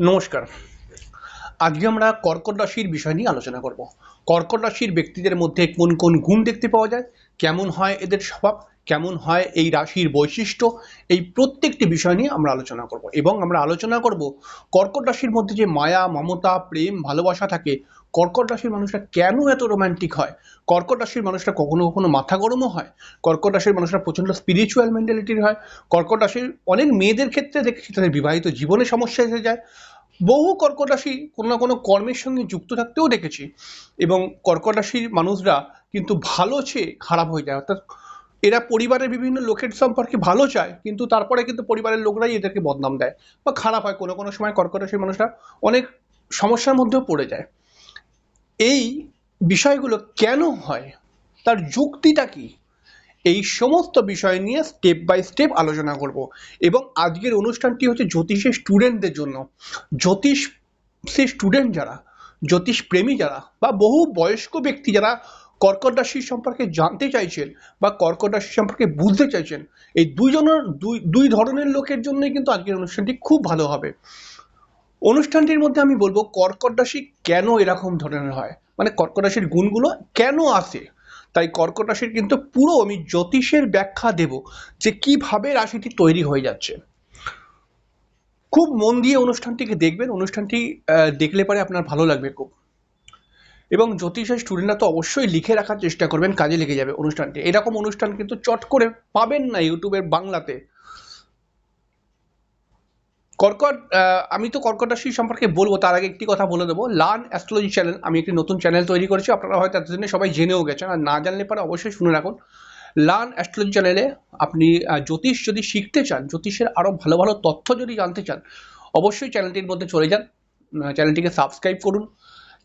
নমস্কার। আজকে আমরা কর্কট রাশির বিষয় নিয়ে আলোচনা করব। কর্কট রাশির ব্যক্তিদের মধ্যে কোন কোন গুণ দেখতে পাওয়া যায়, কেমন হয় এদের স্বভাব, কেমন হয় এই রাশির বৈশিষ্ট্য, এই প্রত্যেকটি বিষয় নিয়ে আমরা আলোচনা করব। এবং আমরা আলোচনা করব কর্কট রাশির মধ্যে যে মায়া, মমতা, প্রেম, ভালোবাসা থাকে কর্কট রাশির মানুষরা কেন এত রোমান্টিক হয়? কর্কট রাশির মানুষরা কখনো কখনো মাথা গরমও হয়। কর্কট রাশির মানুষরা প্রচণ্ড স্পিরিচুয়াল মেন্টালিটির হয়। কর্কট রাশির অনেক মেয়েদের ক্ষেত্রে দেখেছি তাদের বিবাহিত জীবনে সমস্যা এসে যায়। বহু কর্কট রাশি কোনো না কোনো কর্মের সঙ্গে যুক্ত থাকতেও দেখেছি। এবং কর্কট রাশির মানুষরা কিন্তু ভালো চেয়ে খারাপ হয়ে যায়। অর্থাৎ এরা পরিবারের বিভিন্ন লোকের সম্পর্কে ভালো চায়, কিন্তু তারপরে কিন্তু পরিবারের লোকরাই এদেরকে বদনাম দেয় বা খারাপ হয়। কোনো কোনো সময় কর্কট রাশির মানুষরা অনেক সমস্যার মধ্যেও পড়ে যায়। এই বিষয়গুলো কেন হয়? তার যুক্তিটা কি? এই সমস্ত বিষয় নিয়ে স্টেপ বাই স্টেপ আলোচনা করব। এবং আজকের অনুষ্ঠানটি হচ্ছে জ্যোতিষের স্টুডেন্টদের জন্য। জ্যোতিষ সে স্টুডেন্ট যারা, জ্যোতিষ প্রেমী যারা বা বহু বয়স্ক ব্যক্তি যারা কর্কট রাশি সম্পর্কে জানতে চাইছেন বা কর্কট রাশি সম্পর্কে বুঝতে চাইছেন, এই দুইজনের, দুই দুই ধরনের লোকের জন্যই কিন্তু আজকের অনুষ্ঠানটি খুব ভালো হবে। অনুষ্ঠানটির মধ্যে আমি বলব কর্কট রাশি কেন এরকম ধরনের হয়? মানে কর্কট রাশির গুণগুলো কেন আসে তাই কর্কট রাশির কিন্তু পুরো আমি জ্যোতিষের ব্যাখ্যা দেব যে কীভাবে রাশিটি তৈরি হয়ে যাচ্ছে। খুব মন দিয়ে অনুষ্ঠানটিকে দেখবেন। অনুষ্ঠানটি দেখলে পরে আপনার ভালো লাগবে খুব। এবং জ্যোতিষের স্টুডেন্টরা তো অবশ্যই লিখে রাখার চেষ্টা করবেন, কাজে লেগে যাবে অনুষ্ঠানটি। এরকম অনুষ্ঠান কিন্তু চট করে পাবেন না ইউটিউবের বাংলাতে। কর্কট আমি তো কর্কট রাশি সম্পর্কে বলব, তার আগে একটি কথা বলে দেবো। লার্ন অ্যাস্ট্রোলজি চ্যানেল আমি একটি নতুন চ্যানেল তৈরি করেছি, আপনারা হয়তো এতদিনে সবাই জেনেও গেছেন, আর না জানলে পরে অবশ্যই শুনে রাখুন। লার্ন অ্যাস্ট্রোলজি চ্যানেলে আপনি জ্যোতিষ যদি শিখতে চান, জ্যোতিষের আরও ভালো ভালো তথ্য যদি জানতে চান, অবশ্যই চ্যানেলটির মধ্যে চলে যান চ্যানেলটিকে সাবস্ক্রাইব করুন।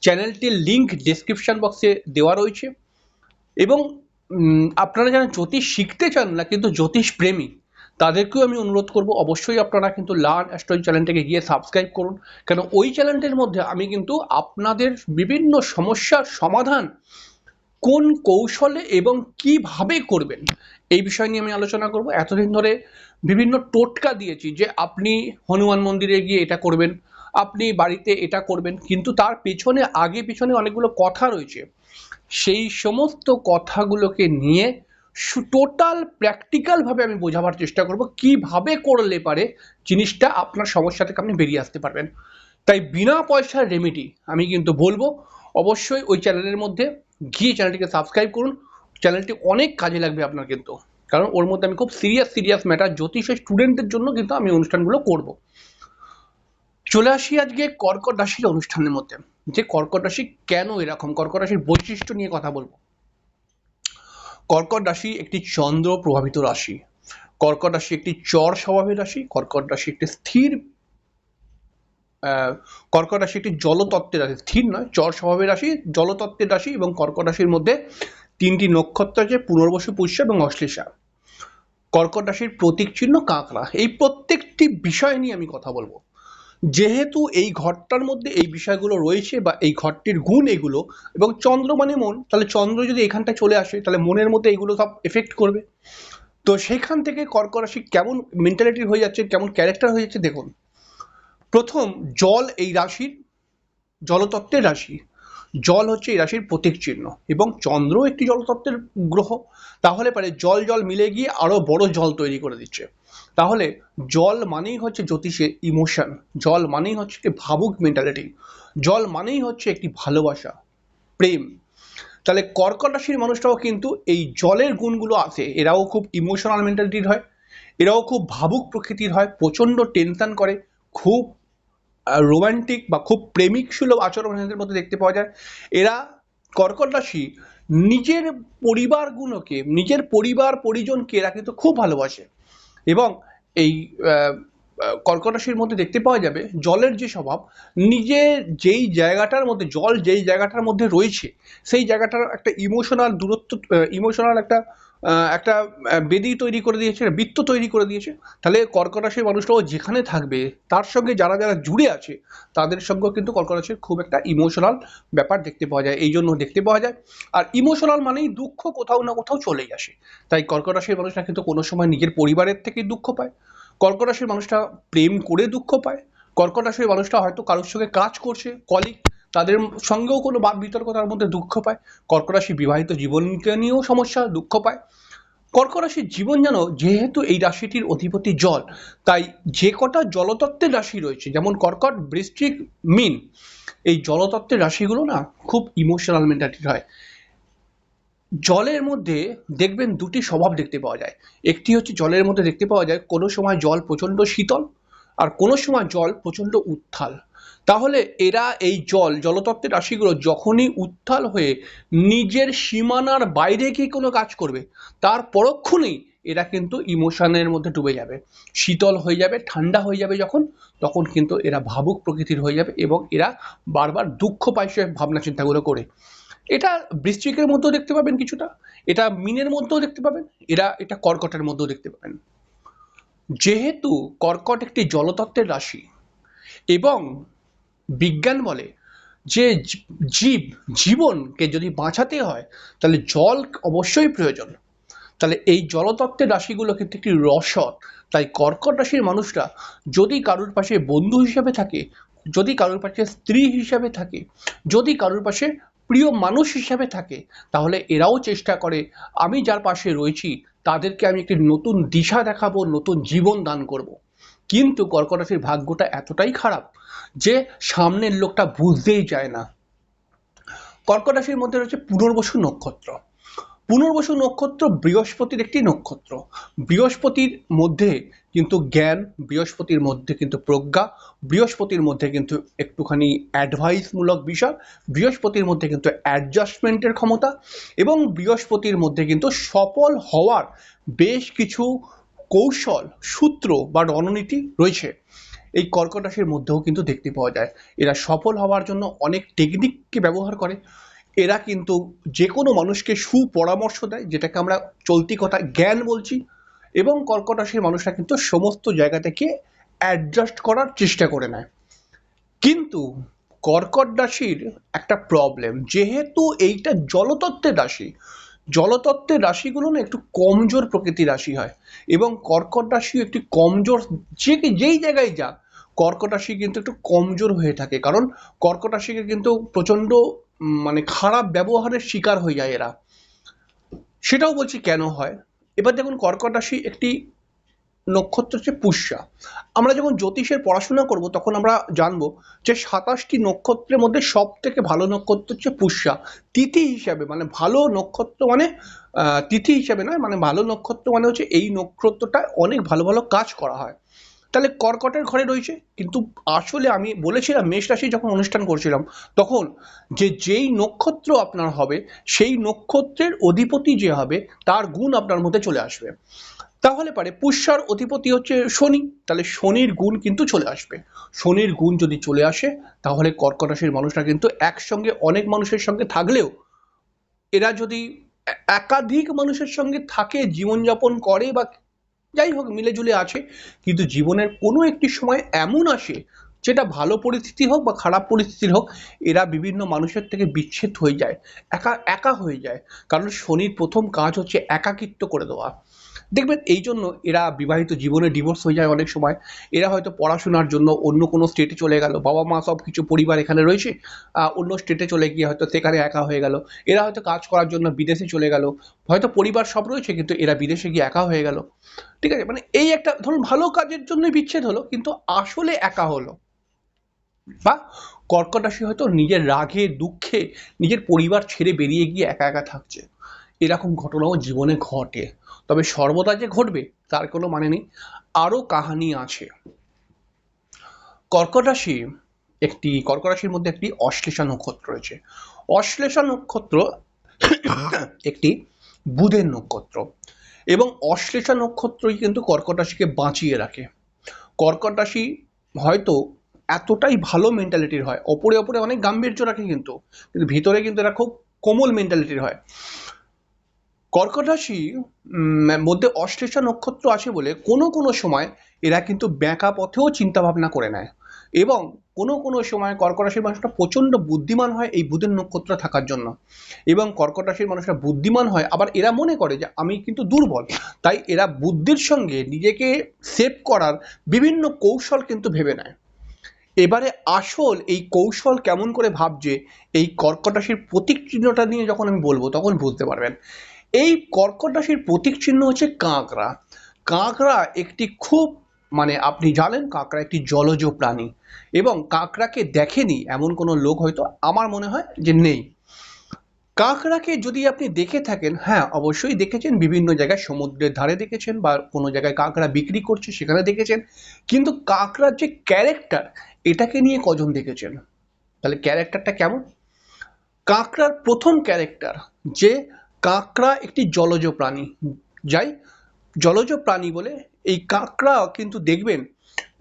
চ্যানেলটির লিঙ্ক ডেসক্রিপশন বক্সে দেওয়া রয়েছে। এবং আপনারা যারা জ্যোতিষ শিখতে চান না, কিন্তু জ্যোতিষ প্রেমী তাদেরকেও আমি অনুরোধ করব, অবশ্যই আপনারা কিন্তু লার্ন অ্যাস্ট্রোলজি চ্যানেলটাকে গিয়ে সাবস্ক্রাইব করুন। কেন, ওই চ্যানেলটির মধ্যে আমি কিন্তু আপনাদের বিভিন্ন সমস্যার সমাধান কোন কৌশলে এবং কীভাবে করবেন, এই বিষয় নিয়ে আমি আলোচনা করব। এতদিন ধরে বিভিন্ন টোটকা দিয়েছি যে আপনি হনুমান মন্দিরে গিয়ে এটা করবেন, আপনি বাড়িতে এটা করবেন, কিন্তু তার পেছনে, আগে পিছনে অনেকগুলো কথা রয়েছে। সেই সমস্ত কথাগুলোকে নিয়ে টোটাল প্র্যাকটিক্যালভাবে আমি বোঝাবার চেষ্টা করব কীভাবে করলে পারে জিনিসটা আপনার সমস্যা থেকে আপনি বেরিয়ে আসতে পারবেন। তাই বিনা পয়সার রেমেডি আমি কিন্তু বলব, অবশ্যই ওই চ্যানেলের মধ্যে গিয়ে চ্যানেলটিকে সাবস্ক্রাইব করুন। চ্যানেলটি অনেক কাজে লাগবে আপনার কিন্তু। কারণ ওর মধ্যে আমি খুব সিরিয়াস সিরিয়াস ম্যাটার জ্যোতিষের স্টুডেন্টদের জন্য কিন্তু আমি অনুষ্ঠানগুলো করব। চলে আসি আজকে কর্কট রাশির অনুষ্ঠানের মধ্যে। যে কর্কট রাশি কেন এরকম? কর্কট রাশির বৈশিষ্ট্য নিয়ে কথা বলব। কর্কট রাশি একটি চন্দ্র প্রভাবিত রাশি। কর্কট রাশি একটি চর স্বভাবের রাশি, কর্কট রাশি একটি স্থির কর্কট রাশি একটি জলতত্ত্বের রাশি। স্থির নয়, চর স্বভাবের রাশি, জলতত্ত্বের রাশি এবং কর্কট রাশির মধ্যে তিনটি নক্ষত্র আছে, পুনর্বসু পুষ্য এবং অশ্লেষা। কর্কট রাশির প্রতীক চিহ্ন কাঁকড়া। এই প্রত্যেকটি বিষয় নিয়ে আমি কথা বলব। যেহেতু এই ঘরটার মধ্যে এই বিষয়গুলো রয়েছে বা এই ঘরটির গুণ এগুলো এবং চন্দ্র মানে মন, তাহলে চন্দ্র যদি এখানটা চলে আসে, তাহলে মনের মধ্যে এগুলো সব এফেক্ট করবে। তো সেখান থেকে কর্করাশি কেমন মেন্টালিটি হয়ে যাচ্ছে, কেমন ক্যারেক্টার হয়ে যাচ্ছে দেখুন। প্রথম, জল এই রাশির, জলতত্ত্বের রাশি। জল হচ্ছে এই রাশির প্রতীক চিহ্ন এবং চন্দ্র একটি জলতত্ত্বের গ্রহ। তাহলে পারে জল জল মিলে গিয়ে আরও বড় জল তৈরি করে দিচ্ছে। তাহলে জল মানেই হচ্ছে জ্যোতিষের ইমোশন, জল মানেই হচ্ছে একটি ভাবুক মেন্টালিটি, জল মানেই হচ্ছে একটি ভালোবাসা, প্রেম। তাহলে কর্কট রাশির মানুষটাও কিন্তু এই জলের গুণগুলো আছে। এরাও খুব ইমোশনাল মেন্টালিটির হয়, এরাও খুব ভাবুক প্রকৃতির হয়, প্রচণ্ড টেনশন করে, খুব রোমান্টিক বা খুব প্রেমিক সুলভ আচরণ এদের মধ্যে দেখতে পাওয়া যায়। এরা কর্কট রাশি নিজের পরিবারগুলোকে, নিজের পরিবার, পরিজনকে এরা কিন্তু খুব ভালোবাসে। এবং এই কর্কট রাশির মধ্যে দেখতে পাওয়া যাবে জলের যে স্বভাব নিজের যেই জায়গাটার মধ্যে, জল যেই জায়গাটার মধ্যে রয়েছে, সেই জায়গাটার একটা ইমোশনাল দূরত্ব ইমোশনাল একটা একটা বেদি তৈরি করে দিয়েছে বৃত্ত তৈরি করে দিয়েছে। তাহলে কর্কট রাশির মানুষরাও যেখানে থাকবে, তার সঙ্গে যারা যারা জুড়ে আছে, তাদের সঙ্গেও কিন্তু কর্কট রাশির খুব একটা ইমোশনাল ব্যাপার দেখতে পাওয়া যায়। এই জন্য দেখতে পাওয়া যায়। আর ইমোশনাল মানেই দুঃখ কোথাও না কোথাও চলেই আসে। তাই কর্কট রাশির মানুষরা কিন্তু কোনো সময় নিজের পরিবারের থেকেই দুঃখ পায়। কর্কট রাশির মানুষরা প্রেম করে দুঃখ পায়। কর্কট রাশির মানুষটা হয়তো কারোর সঙ্গে কাজ করছে কলিগ তাদের সঙ্গেও কোনো বাদ বিতর্ক তার মধ্যে দুঃখ পায়। কর্কট রাশি বিবাহিত জীবনকে নিয়েও সমস্যা, দুঃখ পায়। কর্কট রাশির জীবন যেন যেহেতু এই রাশিটির অধিপতি জল, তাই যে কটা জলতত্ত্বের রাশি রয়েছে, যেমন কর্কট, বৃশ্চিক, মিন, এই জলতত্ত্বের রাশিগুলো না খুব ইমোশনাল মেন্টালিটির হয়। জলের মধ্যে দেখবেন দুটি স্বভাব দেখতে পাওয়া যায়। একটি হচ্ছে জলের মধ্যে দেখতে পাওয়া যায় কোনো সময় জল প্রচণ্ড শীতল, আর কোনো সময় জল প্রচণ্ড উত্থাল। তাহলে এরা এই জল, জলতত্ত্বের রাশিগুলো যখনই উত্থাল হয়ে নিজের সীমানার বাইরে গিয়ে কোনো কাজ করবে, তার পরক্ষণেই এরা কিন্তু ইমোশনের মধ্যে ডুবে যাবে। শীতল হয়ে যাবে, ঠান্ডা হয়ে যাবে যখন, তখন কিন্তু এরা ভাবুক প্রকৃতির হয়ে যাবে এবং এরা বারবার দুঃখ পায় ভাবনা চিন্তাগুলো করে। এটা বৃশ্চিকের মধ্যেও দেখতে পাবেন কিছুটা, এটা মিনের মধ্যেও দেখতে পাবেন, এরা এটা কর্কটের মধ্যেও দেখতে পাবেন। যেহেতু কর্কট একটি জলতত্ত্বের রাশি এবং বিজ্ঞান বলে যে জীব, জীবনকে যদি বাঁচাতে হয়, তাহলে জল অবশ্যই প্রয়োজন তাহলে এই জলতত্ত্বের রাশিগুলো কিন্তু একটি রসদ তাই কর্কট রাশির মানুষরা যদি কারোর পাশে বন্ধু হিসাবে থাকে, যদি কারোর পাশে স্ত্রী হিসাবে থাকে, যদি কারোর পাশে প্রিয় মানুষ হিসাবে থাকে, তাহলে এরাও চেষ্টা করে, আমি যার পাশে রয়েছি, তাদেরকে আমি একটি নতুন দিশা দেখাবো, নতুন জীবন দান করব। কিন্তু কর্কট রাশির ভাগ্যটা এতটাই খারাপ যে সামনের লোকটা বুঝতেই চায় না। কর্কট রাশির মধ্যে রয়েছে পুনর্বসু নক্ষত্র। পুনর্বসু নক্ষত্র বৃহস্পতির একটি নক্ষত্র। বৃহস্পতির মধ্যে কিন্তু জ্ঞান, বৃহস্পতির মধ্যে কিন্তু প্রজ্ঞা, বৃহস্পতির মধ্যে কিন্তু একটুখানি অ্যাডভাইসমূলক বিষয়, বৃহস্পতির মধ্যে কিন্তু অ্যাডজাস্টমেন্টের ক্ষমতা এবং বৃহস্পতির মধ্যে কিন্তু সফল হওয়ার বেশ কিছু কৌশল, সূত্র বা রণনীতি রয়েছে। এই কর্কট রাশির মধ্যেও কিন্তু দেখতে পাওয়া যায়। এরা সফল হওয়ার জন্য অনেক টেকনিককে ব্যবহার করে। এরা কিন্তু যে কোনো মানুষকে সুপরামর্শ দেয়, যেটাকে আমরা চলতি কথা জ্ঞান বলছি এবং কর্কট রাশির মানুষরা কিন্তু সমস্ত জায়গা থেকে অ্যাডজাস্ট করার চেষ্টা করে নেয়। কিন্তু কর্কট রাশির একটা প্রবলেম যেহেতু এইটা জলতত্ত্বের রাশি জলতত্ত্বের রাশিগুলো না একটু কমজোর প্রকৃতির রাশি হয় এবং কর্কট রাশি একটি কমজোর, যে যেই জায়গায় যাক, কর্কট রাশি কিন্তু একটু কমজোর হয়ে থাকে। কারণ কর্কট রাশিকে কিন্তু প্রচণ্ড মানে খারাপ ব্যবহারের শিকার হয়ে যায় এরা। সেটাও বলছি কেন হয়? এবার দেখুন, কর্কট রাশি একটি নক্ষত্র হচ্ছে পুষ্যা। আমরা যখন জ্যোতিষের পড়াশোনা করব, তখন আমরা জানব যে সাতাশটি নক্ষত্রের মধ্যে সব থেকে ভালো নক্ষত্র হচ্ছে পুষ্যা। তিথি হিসাবে মানে ভালো নক্ষত্র মানে তিথি হিসাবে নয় মানে ভালো নক্ষত্র মানে হচ্ছে এই নক্ষত্রটা অনেক ভালো ভালো কাজ করা হয়। তাহলে কর্কটের ঘরে রয়েছে, কিন্তু আসলে আমি বলেছিলাম, মেষ রাশি যখন অনুষ্ঠান করছিলাম, তখন যে যেই নক্ষত্র আপনার হবে, সেই নক্ষত্রের অধিপতি যে হবে, তার গুণ আপনার মধ্যে চলে আসবে। তাহলে পারে পুষ্যার অধিপতি হচ্ছে শনি। তাহলে শনির গুণ কিন্তু চলে আসবে। শনির গুণ যদি চলে আসে, তাহলে কর্কট রাশির মানুষরা কিন্তু একসঙ্গে অনেক মানুষের সঙ্গে থাকলেও এরা যদি একাধিক মানুষের সঙ্গে থাকে, জীবনযাপন করে বা যাই হোক মিলেজুলে আছে, কিন্তু জীবনের কোনো একটি সময় এমন আসে, যেটা ভালো পরিস্থিতি হোক বা খারাপ পরিস্থিতির হোক, এরা বিভিন্ন মানুষের থেকে বিচ্ছেদ হয়ে যায়, একা একা হয়ে যায়। কারণ শনির প্রথম কাজ হচ্ছে একাকিত্ব করে দেওয়া। দেখবেন এই জন্য এরা বিবাহিত জীবনে ডিভোর্স হয়ে যায় অনেক সময়। এরা হয়তো পড়াশোনার জন্য অন্য কোনো স্টেটে চলে গেল বাবা মা সব কিছু পরিবার এখানে রয়েছে অন্য স্টেটে চলে গিয়ে হয়তো সেখানে একা হয়ে গেল। এরা হয়তো কাজ করার জন্য বিদেশে চলে গেল। হয়তো পরিবার সব রয়েছে কিন্তু এরা বিদেশে গিয়ে একা হয়ে গেল। ঠিক আছে? মানে এই একটা, ধরুন ভালো কাজের জন্য বিচ্ছেদ হলো, কিন্তু আসলে একা হলো। বা কর্কট রাশি হয়তো নিজের রাগে, দুঃখে নিজের পরিবার ছেড়ে বেরিয়ে গিয়ে একা একা থাকছে। এরকম ঘটনাও জীবনে ঘটে। তবে সর্বদা যে ঘটবে, তার কোনো মানে নেই। আরও কাহানি আছে। কর্কট রাশি একটি, কর্কট রাশির মধ্যে একটি অশ্লেষা নক্ষত্র রয়েছে। অশ্লেষা নক্ষত্র একটি বুধের নক্ষত্র। এবং অশ্লেষা নক্ষত্রই কিন্তু কর্কট রাশিকে বাঁচিয়ে রাখে। কর্কট রাশি হয়তো এতটাই ভালো মেন্টালিটির হয় ওপরে ওপরে অনেক গাম্ভীর্য রাখে কিন্তু কিন্তু ভিতরে কিন্তু এরা খুব কোমল মেন্টালিটির হয়। কর্কট রাশি মধ্যে অশ্লেষা নক্ষত্র আছে বলে কোনো কোনো সময় এরা কিন্তু ব্যাঁকা পথেও চিন্তা ভাবনা করে নেয়। এবং কোনো কোনো সময় কর্কট রাশির মানুষরা প্রচণ্ড বুদ্ধিমান হয় এই বুধের নক্ষত্র থাকার জন্য। এবং কর্কট রাশির মানুষরা বুদ্ধিমান হয়, আবার এরা মনে করে যে আমি কিন্তু দুর্বল। তাই এরা বুদ্ধির সঙ্গে নিজেকে সেভ করার বিভিন্ন কৌশল কিন্তু ভেবে নেয়। এবারে আসল এই কৌশল কেমন করে ভাবছে, এই কর্কট রাশির প্রতীক চিহ্নটা নিয়ে যখন আমি বলব, তখন বুঝতে পারবেন। এই কর্কট রাশির প্রতীক চিহ্ন হচ্ছে কাঁকড়া। কাঁকড়া একটি খুব মানে আপনি জানেন কাঁকড়া একটি জলজ প্রাণী এবং কাঁকড়াকে দেখেনি এমন কোনো লোক হয়তো আমার মনে হয় যে নেই। কাঁকড়াকে যদি আপনি দেখে থাকেন হ্যাঁ অবশ্যই দেখেছেন, বিভিন্ন জায়গায় সমুদ্রের ধারে দেখেছেন বা কোনো জায়গায় কাঁকড়া বিক্রি করছে, সেখানে দেখেছেন। কিন্তু কাঁকড়ার যে ক্যারেক্টার, এটাকে নিয়ে কজন দেখেছেন? তাহলে ক্যারেক্টারটা কেমন? কাঁকড়ার প্রথম ক্যারেক্টার যে কাঁকড়া একটি জলজ প্রাণী। যাই, জলজ প্রাণী বলে এই কাঁকড়া কিন্তু দেখবেন,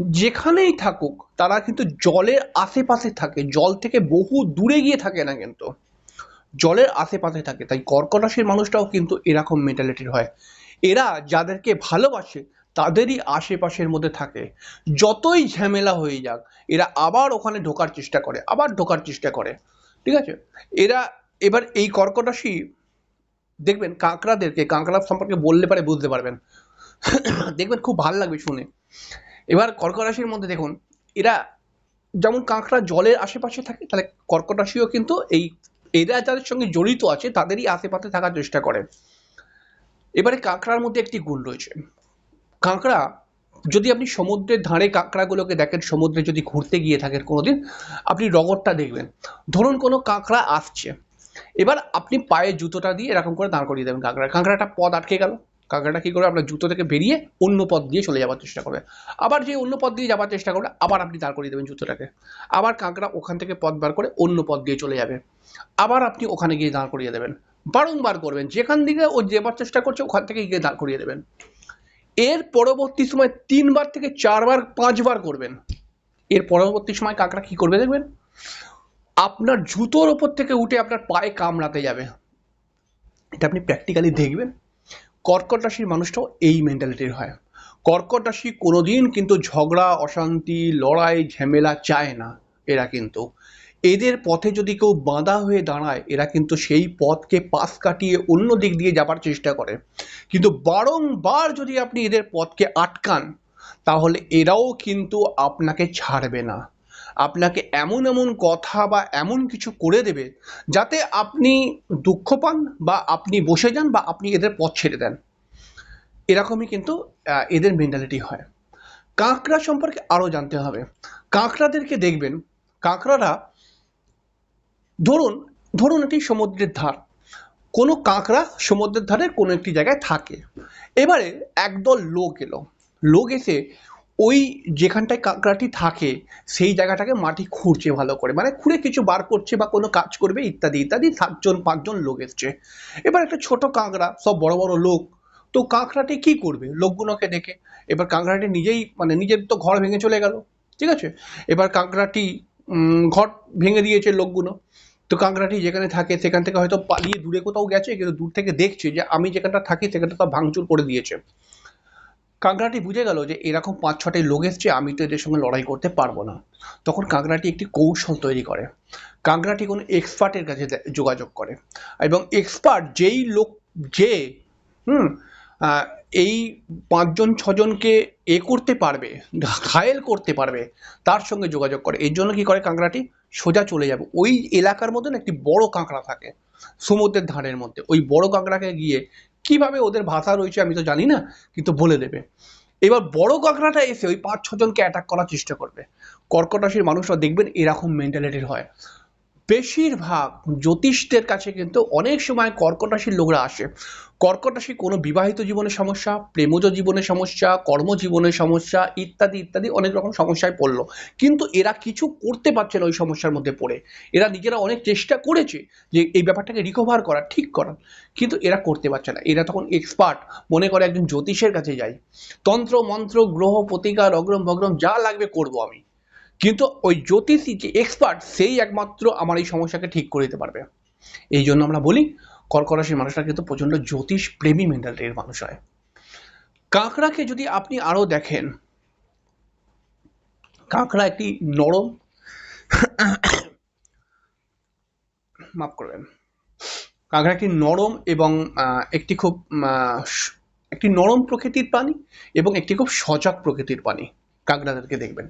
যেখানেই থাকুক, তারা কিন্তু জলের আশেপাশে থাকে। জল থেকে বহু দূরে গিয়ে থাকে না কিন্তু। জলের আশেপাশে থাকে। তাই কর্কট রাশির মানুষটাও কিন্তু এরকম মেন্টালিটির হয়। এরা যাদেরকে ভালোবাসে, তাদেরই আশেপাশের মধ্যে থাকে। যতই ঝামেলা হয়ে যাক, এরা আবার ওখানে ঢোকার চেষ্টা করে, আবার ঢোকার চেষ্টা করে। ঠিক আছে? এরা এবার এই কর্কট দেখবেন কাঁকড়াদেরকে, কাঁকড়া সম্পর্কে বললে পারে বুঝতে পারবেন। দেখবেন খুব ভালো লাগবে শুনে। এবার কর্কট রাশির মধ্যে দেখুন, এরা যেমন কাঁকড়া জলের আশেপাশে থাকে, তাহলে কর্কট রাশিও কিন্তু এই, এরা যাদের সঙ্গে জড়িত আছে, তাদেরই আশেপাশে থাকার চেষ্টা করে। এবারে কাঁকড়ার মধ্যে একটি গুণ রয়েছে। কাঁকড়া, যদি আপনি সমুদ্রের ধারে কাঁকড়াগুলোকে দেখেন, সমুদ্রে যদি ঘুরতে গিয়ে থাকেন কোনোদিন, আপনি রগরটা দেখবেন। ধরুন কোনো কাঁকড়া আসছে এবার আপনি পায়ে জুতোটা দিয়ে এরকম করে দাঁড় করিয়ে দেবেন কাঁকড়া কাঁকড়াটা পদ আটকে গেল। কাঁকড়াটা কী করে আপনার জুতো থেকে বেরিয়ে অন্য পথ দিয়ে চলে যাওয়ার চেষ্টা করবে। আবার যে অন্য পথ দিয়ে যাওয়ার চেষ্টা করবে, আবার আপনি দাঁড় করিয়ে দেবেন জুতোটাকে। আবার কাঁকড়া ওখান থেকে পথ বার করে অন্য পথ দিয়ে চলে যাবে। আবার আপনি ওখানে গিয়ে দাঁড় করিয়ে দেবেন। বারংবার করবেন। যেখান থেকে ও যেবার চেষ্টা করছে, ওখান থেকে গিয়ে দাঁড় করিয়ে দেবেন। এর পরবর্তী সময় তিনবার থেকে চারবার, পাঁচবার করবেন। এর পরবর্তী সময় কাঁকড়া কি করবে দেখবেন? আপনার জুতোর ওপর থেকে উঠে আপনার পায়ে কামড়াতে যাবে। এটা আপনি প্র্যাকটিক্যালি দেখবেন। কর্কট রাশির মানুষটাও এই মেন্টালিটির হয়। কর্কট রাশি কোনোদিন কিন্তু ঝগড়া, অশান্তি, লড়াই, ঝামেলা চায় না। এরা কিন্তু এদের পথে যদি কেউ বাঁধা হয়ে দাঁড়ায়, এরা কিন্তু সেই পথকে পাশ কাটিয়ে অন্য দিক দিয়ে যাবার চেষ্টা করে। কিন্তু বারংবার যদি আপনি এদের পথকে আটকান, তাহলে এরাও কিন্তু আপনাকে ছাড়বে না। আপনাকে এমন এমন কথা বা এমন কিছু করে দেবে যাতে আপনি দুঃখ পান বা আপনি বসে যান বা আপনি এদের পথ ছেড়ে দেন। এরকমই কিন্তু এদের মেন্টালিটি হয়। কাঁকড়া সম্পর্কে আরও জানতে হবে। কাঁকড়াদেরকে দেখবেন, কাঁকড়ারা ধরুন ধরুন এটি সমুদ্রের ধার। কোনো কাঁকড়া সমুদ্রের ধারে কোনো একটি জায়গায় থাকে। এবারে একদল লোক এলো। লোক এসে ওই যেখানটায় কাঁকড়াটি থাকে, সেই জায়গাটাকে মাটি খুঁড়ছে ভালো করে। মানে খুঁড়ে কিছু বার করছে বা কোনো কাজ করবে, ইত্যাদি ইত্যাদি, সাতজন, পাঁচজন লোক এসছে। এবার একটা ছোট কাঁকড়া, সব বড় বড় লোক, তো কাঁকড়াটি কি করবে? লোকগুলোকে দেখে এবার কাঁকড়াটি নিজেই মানে নিজের তো ঘর ভেঙে চলে গেল, ঠিক আছে? এবার কাঁকড়াটি ঘর ভেঙে দিয়েছে লোকগুলো। তো কাঁকড়াটি যেখানে থাকে, সেখান থেকে হয়তো পালিয়ে দূরে কোথাও গেছে, কিন্তু দূর থেকে দেখছে যে, আমি যেখানটা থাকি, সেখানটা সব ভাঙচুর করে দিয়েছে। কাঁকড়াটি বুঝে গেল যে এরকম পাঁচ ছটাই লোক এসছে, আমি তো এদের সঙ্গে লড়াই করতে পারব না। তখন কাঁকড়াটি একটি কৌশল তৈরি করে। কাঁকড়াটি কোনো এক্সপার্টের কাছে যোগাযোগ করে। এবং এক্সপার্ট যেই লোক, যে, হুম এই পাঁচজন, ছজনকে এ করতে পারবে, ঘায়েল করতে পারবে, তার সঙ্গে যোগাযোগ করে। এর জন্য কী করে কাঁকড়াটি? সোজা চলে যাবে। ওই এলাকার মধ্যে একটি বড় কাঁকড়া থাকে, সমুদ্রের ধারের মধ্যে। ওই বড় কাঁকড়াকে গিয়ে কীভাবে ওদের ভাষা রয়েছে আমি তো জানি না, কিন্তু বলে দেবে। এবার বড় কাঁকড়াটা এসে ওই পাঁচ ছজনকে অ্যাটাক করার চেষ্টা করবে। কর্কট রাশির মানুষরা দেখবেন এরকম মেন্টালিটির হয়। বেশিরভাগ জ্যোতিষদের কাছে কিন্তু অনেক সময় কর্কট রাশির লোকরা আসে। কর্কট রাশি কোনো বিবাহিত জীবনের সমস্যা, প্রেমজ জীবনের সমস্যা কর্মজীবনের সমস্যা ইত্যাদি ইত্যাদি অনেক রকম সমস্যায় পড়ল। কিন্তু এরা কিছু করতে পারছে না ওই সমস্যার মধ্যে পড়ে। এরা নিজেরা অনেক চেষ্টা করেছে যে এই ব্যাপারটাকে রিকভার করা, ঠিক করার কিন্তু এরা করতে পারছে না। এরা তখন এক্সপার্ট মনে করে একজন জ্যোতিষের কাছে যাই তন্ত্র, মন্ত্র, গ্রহ, প্রতিকার অগ্রম বগ্রম যা লাগবে করব আমি। কিন্তু ওই জ্যোতিষী যে এক্সপার্ট সেই একমাত্র আমার এই সমস্যাকে ঠিক করে দিতে পারবে। এই জন্য আমরা বলি কর্কট রাশির মানুষরা কিন্তু প্রচণ্ড জ্যোতিষ প্রেমী মেন্টালিটির মানুষ হয়। কাঁকড়াকে যদি আপনি আরও দেখেন, কাঁকড়া একটি নরম, মাফ করবেন, কাঁকড়া একটি নরম এবং একটি খুব একটি নরম প্রকৃতির প্রাণী এবং একটি খুব সজাগ প্রকৃতির প্রাণী। কাঁকড়াদেরকে দেখবেন।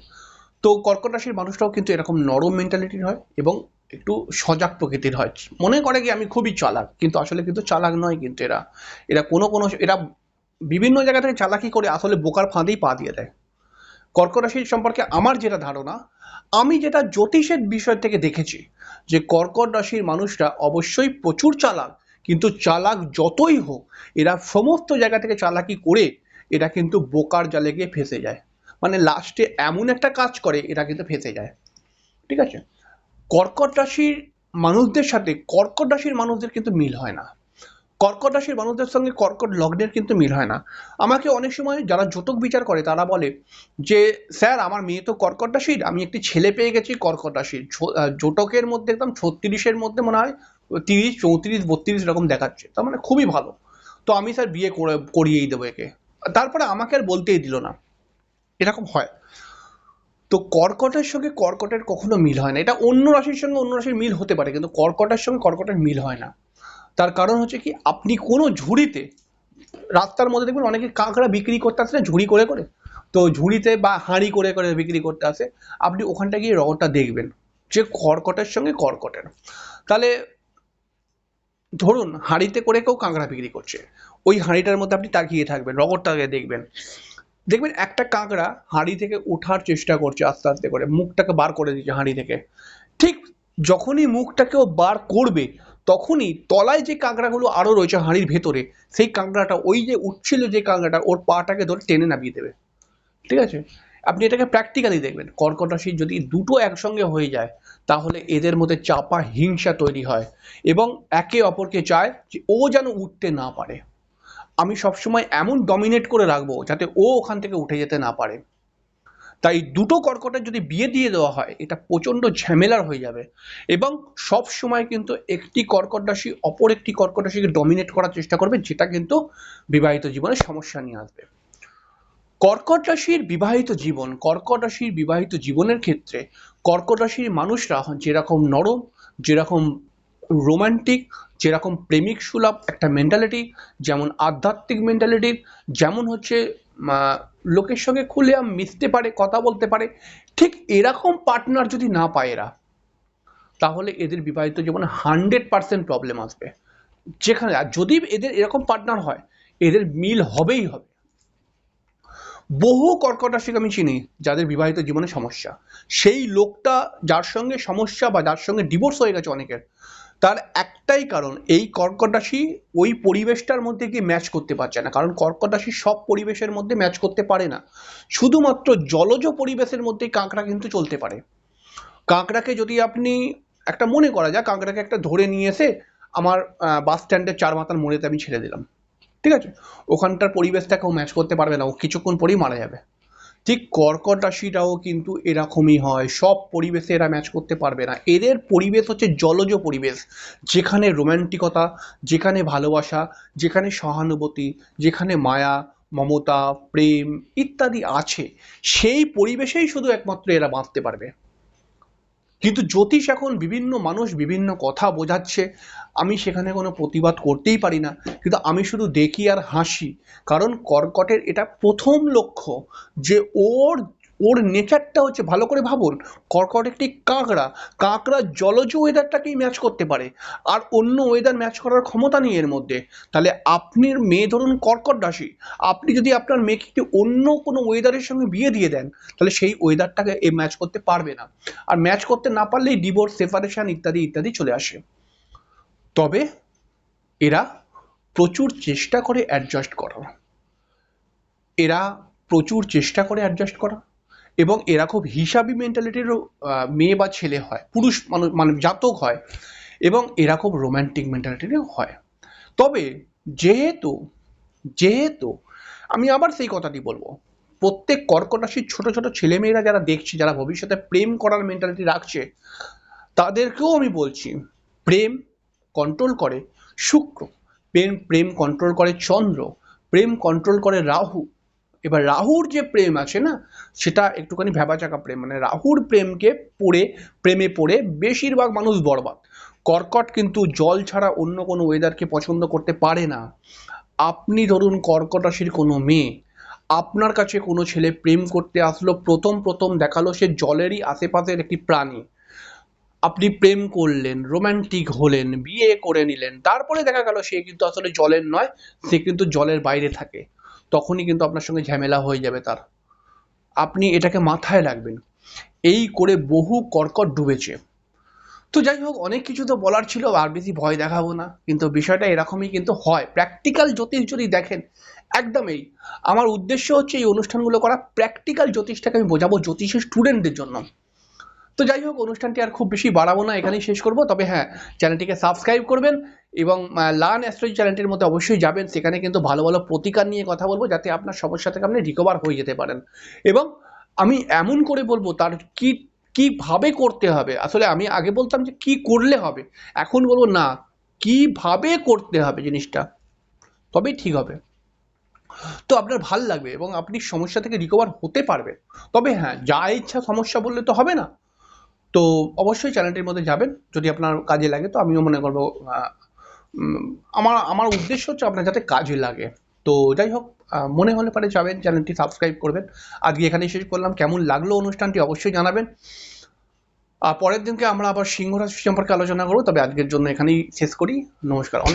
তো কর্কট রাশির মানুষরাও কিন্তু এরকম নরম মেন্টালিটির হয় এবং একটু সজাগ প্রকৃতির হয়। মনে করে কি আমি খুবই চালাক, কিন্তু আসলে কিন্তু চালাক নয় কিন্তু এরা। এরা কোনো কোনো, এরা বিভিন্ন জায়গা থেকে চালাকি করে আসলে বোকার ফাঁদেই পা দিয়ে দেয়। কর্কট রাশির সম্পর্কে আমার যেটা ধারণা, আমি যেটা জ্যোতিষের বিষয় থেকে দেখেছি যে কর্কট রাশির মানুষরা অবশ্যই প্রচুর চালাক, কিন্তু চালাক যতই হোক, এরা সমস্ত জায়গা থেকে চালাকি করে, এরা কিন্তু বোকার জালে গিয়ে ফেসে যায়। মানে লাস্টে এমন একটা কাজ করে এরা কিন্তু ফেসে যায়। ঠিক আছে? কর্কট রাশির মানুষদের সাথে, কর্কট রাশির মানুষদের কিন্তু মিল হয় না। কর্কট রাশির মানুষদের সঙ্গে কর্কট লগ্নের কিন্তু মিল হয় না। আমাকে অনেক সময় যারা জোটক বিচার করে, তারা বলে যে, স্যার, আমার মেয়ে তো কর্কট রাশির, আমি একটি ছেলে পেয়ে গেছি কর্কট রাশির। জোটকের মধ্যে একদম ছত্রিশের মধ্যে মনে হয় তিরিশ, চৌত্রিশ, বত্রিশ এরকম দেখাচ্ছে। তার মানে খুবই ভালো। তো আমি, স্যার, বিয়ে করে, করিয়েই দেবো একে। তারপরে আমাকে আর বলতেই দিল না। এরকম হয়। তো কর্কটের সঙ্গে কর্কটের কখনো মিল হয় না। এটা অন্য রাশির সঙ্গে অন্য রাশির মিল হতে পারে, কিন্তু কর্কটের সঙ্গে কর্কটের মিল হয় না। তার কারণ হচ্ছে কি, আপনি কোনো ঝুড়িতে রাস্তার মধ্যে দেখবেন অনেকে কাঁকড়া বিক্রি করতে আসে না, ঝুড়ি করে করে। তো ঝুড়িতে বা হাঁড়ি করে করে বিক্রি করতে আসে। আপনি ওখানটা গিয়ে রগটা দেখবেন যে কর্কটের সঙ্গে কর্কটের। তাহলে ধরুন হাঁড়িতে করে কেউ কাঁকড়া বিক্রি করছে। ওই হাঁড়িটার মধ্যে আপনি তাকিয়ে থাকবেন রগরটাকে দেখবেন। দেখবেন একটা কাঁকড়া হাঁড়ি থেকে ওঠার চেষ্টা করছে আস্তে আস্তে করে, মুখটাকে বার করে দিচ্ছে হাঁড়ি থেকে। ঠিক যখনই মুখটাকেও বার করবে, তখনই তলায় যে কাঁকড়াগুলো আরও রয়েছে হাঁড়ির ভেতরে, সেই কাঁকড়াটা, ওই যে উঠছিল যে কাঁকড়াটা, ওর পাটাকে ধরে টেনে নামিয়ে দেবে। ঠিক আছে? আপনি এটাকে প্র্যাকটিক্যালি দেখবেন। কর্কট রাশি যদি দুটো একসঙ্গে হয়ে যায়, তাহলে এদের মধ্যে চাপা হিংসা তৈরি হয় এবং একে অপরকে চায় যে ও যেন উঠতে না পারে। আমি সবসময় এমন ডমিনেট করে রাখব যাতে ও ওখান থেকে উঠে যেতে না পারে। তাই দুটো কর্কটের যদি বিয়ে দিয়ে দেওয়া হয়, এটা প্রচণ্ড ঝামেলার হয়ে যাবে। এবং সব সময় কিন্তু একটি কর্কট রাশি অপর একটি কর্কট রাশিকে ডমিনেট করার চেষ্টা করবে, যেটা কিন্তু বিবাহিত জীবনে সমস্যা নিয়ে আসবে। কর্কট রাশির বিবাহিত জীবন, কর্কট রাশির বিবাহিত জীবনের ক্ষেত্রে কর্কট রাশির মানুষরা যেরকম নরম, যেরকম রোমান্টিক যেরকম প্রেমিক সুলভ একটা মেন্টালিটি যেমন আধ্যাত্মিক মেন্টালিটি যেমন হচ্ছে লোকের সঙ্গে খুলে মিশতে পারে, কথা বলতে পারে, ঠিক এরকম পার্টনার যদি না পায় এরা, তাহলে এদের বিবাহিত জীবনে হান্ড্রেড পার্সেন্ট প্রবলেম আসবে। যেখানে, আর যদি এদের এরকম পার্টনার হয়, এদের মিল হবেই হবে। বহু কর্কট আমি চিনি, যাদের বিবাহিত জীবনে সমস্যা। সেই লোকটা যার সঙ্গে সমস্যা বা যার সঙ্গে ডিভোর্স হয়ে গেছে অনেকের তার একটাই কারণ, এই কর্কট রাশি ওই পরিবেশটার মধ্যে গিয়ে ম্যাচ করতে পারছে না। কারণ কর্কট রাশি সব পরিবেশের মধ্যে ম্যাচ করতে পারে না। শুধুমাত্র জলজ পরিবেশের মধ্যেই কাঁকড়া কিন্তু চলতে পারে। কাঁকড়াকে যদি আপনি একটা মনে করা যায় কাঁকড়াকে একটা ধরে নিয়ে এসে আমার বাস স্ট্যান্ডের চার মাথার মোড়েতে আমি ছেড়ে দিলাম। ঠিক আছে? ওখানটার পরিবেশটাকেও ম্যাচ করতে পারবে না। ও কিছুক্ষণ পরেই মারা যাবে। ঠিক কর্কট রাশিটাও কিন্তু এরকমই হয়। সব পরিবেশে এরা ম্যাচ করতে পারবে না। এদের পরিবেশ হচ্ছে জলজ পরিবেশ। যেখানে রোম্যান্টিকতা যেখানে ভালোবাসা, যেখানে সহানুভূতি, যেখানে মায়া, মমতা, প্রেম ইত্যাদি আছে। সেই পরিবেশেই শুধু একমাত্র এরা বাঁচতে পারবে। কিন্তু জ্যোতিষ এখন বিভিন্ন মানুষ বিভিন্ন কথা বোঝাচ্ছে। আমি সেখানে কোনো প্রতিবাদ করতেই পারি না। কিন্তু আমি শুধু দেখি আর হাসি। কারণ কর্কটের এটা প্রথম লক্ষ্য যে ওর ওর নেচারটা হচ্ছে ভালো করে ভাবুন, কর্কট একটি কাঁকড়া কাঁকড়া জলজ ওয়েদারটাকেই ম্যাচ করতে পারে। আর অন্য ওয়েদার ম্যাচ করার ক্ষমতা নেই এর মধ্যে। তাহলে আপনি মেয়ে ধরুন কর্কট রাশি, আপনি যদি আপনার মেয়েকে একটি অন্য কোনো ওয়েদারের সঙ্গে বিয়ে দিয়ে দেন, তাহলে সেই ওয়েদারটাকে এ ম্যাচ করতে পারবে না। আর ম্যাচ করতে না পারলেই ডিভোর্স সেপারেশন ইত্যাদি ইত্যাদি চলে আসে। তবে এরা প্রচুর চেষ্টা করে অ্যাডজাস্ট করার এরা প্রচুর চেষ্টা করে অ্যাডজাস্ট করা। এবং এরা খুব হিসাবি মেন্টালিটিরও মেয়ে বা ছেলে হয়, পুরুষ মানুষ মানে জাতক হয়, এবং এরা খুব রোম্যান্টিক মেন্টালিটিরও হয়। তবে যেহেতু যেহেতু আমি আবার সেই কথাটি বলব, প্রত্যেক কর্কট রাশির ছোট ছোট ছেলেমেয়েরা যারা দেখছে, যারা ভবিষ্যতে প্রেম করার মেন্টালিটি রাখছে, তাদেরকেও আমি বলছি, প্রেম কন্ট্রোল করে শুক্র, প্রেম প্রেম কন্ট্রোল করে চন্দ্র, প্রেম কন্ট্রোল করে রাহু এবার রাহুর যে প্রেম আছে না, সেটা একটুখানি ভ্যাবাচাকা প্রেম মানে রাহুর প্রেমকে পড়ে, প্রেমে পড়ে বেশিরভাগ মানুষ বরবাদ। কর্কট কিন্তু জল ছাড়া অন্য কোনো ওয়েদারকে পছন্দ করতে পারে না। আপনি ধরুন কর্কট রাশির কোনো মেয়ে, আপনার কাছে কোনো ছেলে প্রেম করতে আসলো, প্রথম প্রথম দেখাল সে জলেরই আশেপাশের একটি প্রাণী। আপনি প্রেম করলেন রোম্যান্টিক হলেন, বিয়ে করে নিলেন, তারপরে দেখা গেল সে কিন্তু আসলে জলের নয়, সে কিন্তু জলের বাইরে থাকে। তখনই কিন্তু আপনার সঙ্গে ঝামেলা হয়ে যাবে তার। আপনি এটাকে মাথায় রাখবেন। এই করে বহু কর্কট ডুবেছে। তো যাই হোক, অনেক কিছু তো বলার ছিল, আর বেশি ভয় দেখাবো না। কিন্তু বিষয়টা এরকমই কিন্তু হয়। প্র্যাকটিক্যাল জ্যোতিষ যদি দেখেন একদমই আমার উদ্দেশ্য হচ্ছে এই অনুষ্ঠানগুলো করা। প্র্যাকটিক্যাল জ্যোতিষটাকে আমি বোঝাবো জ্যোতিষের স্টুডেন্টদের জন্য। তো যাই হোক, অনুষ্ঠানটি আর খুব বেশি বাড়াবো না, এখানেই শেষ করব। তবে হ্যাঁ চ্যানেলটিকে সাবস্ক্রাইব করবেন এবং লার্ন অ্যাস্ট্রোলজি চ্যানেলটির মধ্যে অবশ্যই যাবেন। সেখানে কিন্তু ভালো ভালো প্রতিকার নিয়ে কথা বলব, যাতে আপনার সমস্যা থেকে আপনি রিকভার হয়ে যেতে পারেন। এবং আমি এমন করে বলব, তার কি, কীভাবে করতে হবে? আসলে আমি আগে বলতাম যে, কি করলে হবে? এখন বলব, না, কীভাবে করতে হবে জিনিসটা? তবেই ঠিক হবে। তো আপনার ভালো লাগবে এবং আপনি সমস্যা থেকে রিকভার হতে পারবেন। তবে হ্যাঁ যা ইচ্ছা সমস্যা বললে তো হবে না। তো অবশ্যই চ্যানেলটির মধ্যে যাবেন, যদি আপনার কাজে লাগে, তো আমিও মনে করব আমার আমার উদ্দেশ্য হচ্ছে আপনার যাতে কাজে লাগে। তো যাই হোক মনে হলে পারে যাবেন চ্যানেলটি সাবস্ক্রাইব করবেন। আজকে এখানেই শেষ করলাম, কেমন লাগল অনুষ্ঠানটি অবশ্যই জানাবেন। আর পরের দিনকে আমরা আবার সিংহ রাশি সম্পর্কে আলোচনা করব, তবে আজকের জন্য এখানেই শেষ করি, নমস্কার, অনেক